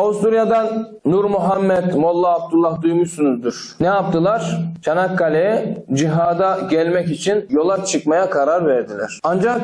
Avusturya'dan Nur Muhammed, Molla Abdullah duymuşsunuzdur. Ne yaptılar? Çanakkale'ye cihada gelmek için yola çıkmaya karar verdiler. Ancak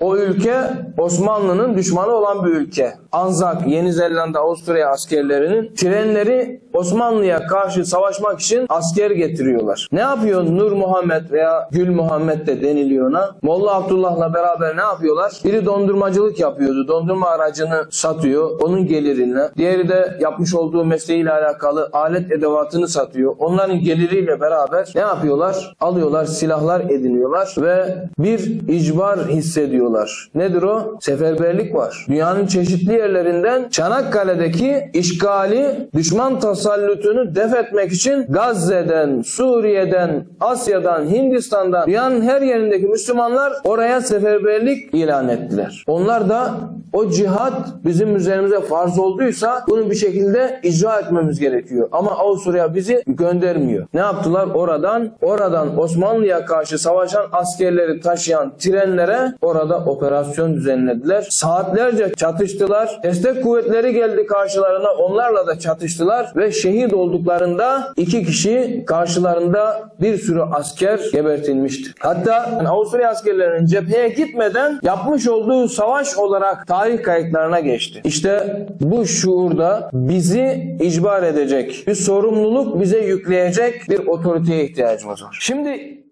o ülke Osmanlı'nın düşmanı olan bir ülke. Anzak, Yeni Zelanda, Avusturya askerlerinin trenleri Osmanlı'ya karşı savaşmak için asker getiriyorlar. Ne yapıyor Nur Muhammed veya Gül Muhammed de deniliyor ona? Molla Abdullah'la beraber ne yapıyorlar? Biri dondurmacılık yapıyordu. Dondurma aracını satıyor. Onun gelirini. Diğeri de yapmış olduğu mesleğiyle alakalı alet edevatını satıyor. Onların geliriyle beraber ne yapıyorlar? Alıyorlar, silahlar ediniyorlar ve bir icbar hissediyorlar. Nedir o? Seferberlik var. Dünyanın çeşitli yerlerinden Çanakkale'deki işgali, düşman tasallutunu def etmek için Gazze'den, Suriye'den, Asya'dan, Hindistan'dan dünyanın her yerindeki Müslümanlar oraya seferberlik ilan ettiler. Onlar da o cihat bizim üzerimize farz olduysa bunu bir şekilde icra etmemiz gerekiyor. Ama Avusturya bizi göndermiyor. Ne yaptılar? Oradan oradan Osmanlı'ya karşı savaşan askerleri taşıyan trenlere orada operasyon düzenlediler. Saatlerce çatıştılar. Destek kuvvetleri geldi karşılarına. Onlarla da çatıştılar ve şehit olduklarında iki kişi karşılarında bir sürü asker gebertilmiştir. Hatta Avusturya askerlerinin cepheye gitmeden yapmış olduğu savaş olarak tarih kayıtlarına geçti. İşte bu şuurda bizi icbar edecek, bir sorumluluk bize yükleyecek bir otoriteye ihtiyacımız var. Şimdi